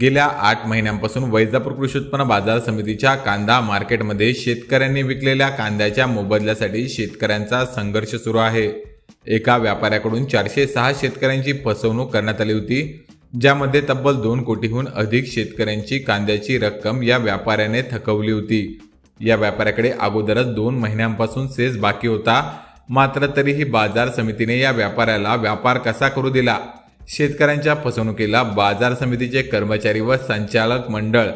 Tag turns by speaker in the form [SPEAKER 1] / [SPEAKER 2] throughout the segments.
[SPEAKER 1] गेल्या आठ महिन्यांपासून वैजापूर कृषी उत्पन्न बाजार समितीच्या कांदा मार्केटमध्ये शेतकऱ्यांनी विकलेल्या कांद्याच्या मोबदल्यासाठी शेतकऱ्यांचा संघर्ष सुरू आहे. एका व्यापाऱ्याकडून चारशे सहा शेतकऱ्यांची फसवणूक करण्यात आली होती ज्यामध्ये तब्बल दोन कोटीहून अधिक शेतकऱ्यांची कांद्याची रक्कम या व्यापाऱ्याने थकवली होती. या व्यापाऱ्याकडे अगोदरच दोन महिन्यांपासून सेस बाकी होता. मात्र तरीही बाजार समितीने या व्यापाऱ्याला व्यापार कसा करू दिला? शेतकऱ्यांच्या फसवणुकीला बाजार समितीचे कर्मचारी व संचालक मंडळ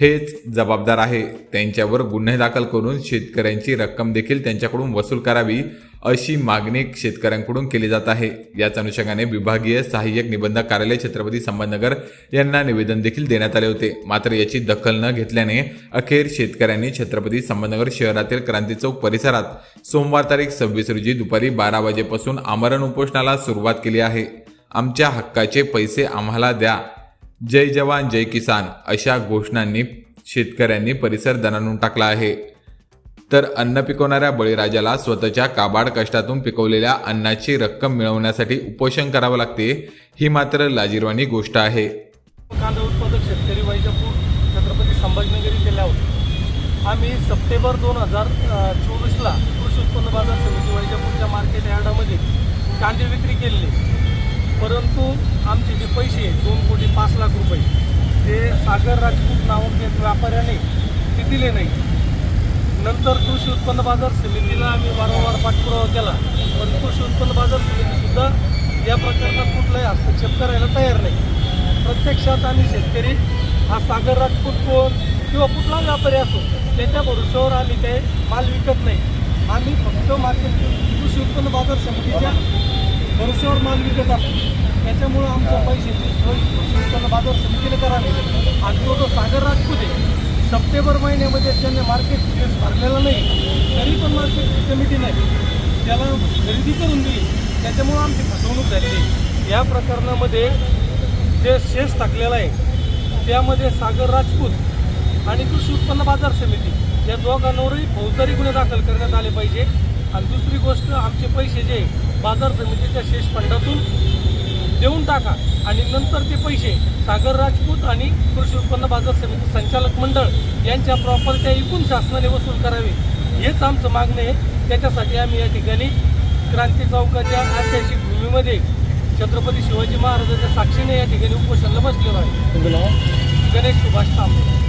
[SPEAKER 1] हेच जबाबदार आहे. त्यांच्यावर गुन्हे दाखल करून शेतकऱ्यांची रक्कम देखील त्यांच्याकडून वसूल करावी. अशी मागणी शेतकऱ्यांकडून केली जात आहे. याच अनुषंगाने विभागीय सहाय्यक निबंधक कार्यालय छत्रपती संभाजीनगर यांना निवेदन देखील देण्यात आले होते. मात्र याची दखल न घेतल्याने अखेर शेतकऱ्यांनी छत्रपती संभाजीनगर शहरातील क्रांती चौक परिसरात सोमवार तारीख सव्वीस रोजी दुपारी बारा वाजेपासून आमरण उपोषणाला सुरुवात केली आहे. आमच्या हक्काचे पैसे आम्हाला द्या. जय जवान जय किसान अशा घोषणांनी शेतकऱ्यांनी परिसर दणाणून टाकला आहे. तर अन्न पिकवणाऱ्या बळीराजाला स्वतःच्या काबाड कष्टातून पिकवलेल्या अन्नाची रक्कम मिळवण्यासाठी उपोषण करावं लागते ही मात्र लाजीरवाणी गोष्ट आहे.
[SPEAKER 2] कांदा उत्पादक शेतकरी वैजापूर छत्रपती संभाजीनगर जिल्ह्यावर आम्ही सप्टेंबर दोन हजार चोवीसला कृषी उत्पन्न बाजार समिती वैजापूरच्या मार्केट यार्डामध्ये कांदे विक्री केलेली. परंतु आमचे जे पैसे आहेत, दोन कोटी पाच लाख रुपये ते सागर राजपूत नावाच्या व्यापाऱ्याने ते दिले नाही. नंतर कृषी उत्पन्न बाजार समितीला आम्ही वारंवार पाठपुरावा केला. पण कृषी उत्पन्न बाजार समितीसुद्धा या प्रकरणात कुठलाही हस्तक्षेप करायला तयार नाही. प्रत्यक्षात आम्ही शेतकरी हा सागर राजपूत कोण किंवा कुठला व्यापारी असो त्याच्या भरोश्यावर आम्ही काही माल विकत नाही. आम्ही फक्त मार्केट कृषी उत्पन्न बाजार समितीच्या भरोश्यावर माल विकत असतो. त्याच्यामुळं आमच्या पैशाची सोय कृषी उत्पन्न बाजार समितीने करावी. आणि तो जो सागर राजपूत आहे सप्टेंबर महिन्यामध्ये त्यांनी मार्केट फेस भरलेला नाही. तरी पण मार्केट कमिटी नाही. त्याला खरेदी करून दिली. त्याच्यामुळं आमची फसवणूक झालेली आहे. या प्रकरणामध्ये जे शेष टाकलेला आहे त्यामध्ये सागर राजपूत आणि कृषी उत्पन्न बाजार समिती या दोघांवरही फौजदारी गुन्हे दाखल करण्यात आले पाहिजे. आणि दुसरी गोष्ट आमचे पैसे जे बाजार समितीच्या शेष फंडातून देऊन टाका. आणि नंतर ते पैसे सागर राजपूत आणि कृषी उत्पन्न बाजार समिती संचालक मंडळ यांच्या प्रॉपर्ट्या एकूण शासनाने वसूल करावे. हेच आमचं मागणं आहे. त्याच्यासाठी आम्ही या ठिकाणी क्रांती चौकाच्या ऐतिहासिक भूमीमध्ये छत्रपती शिवाजी महाराजांच्या साक्षीने या ठिकाणी उपोषणाला बसलेलो आहे. गणेश सुभाष तांबे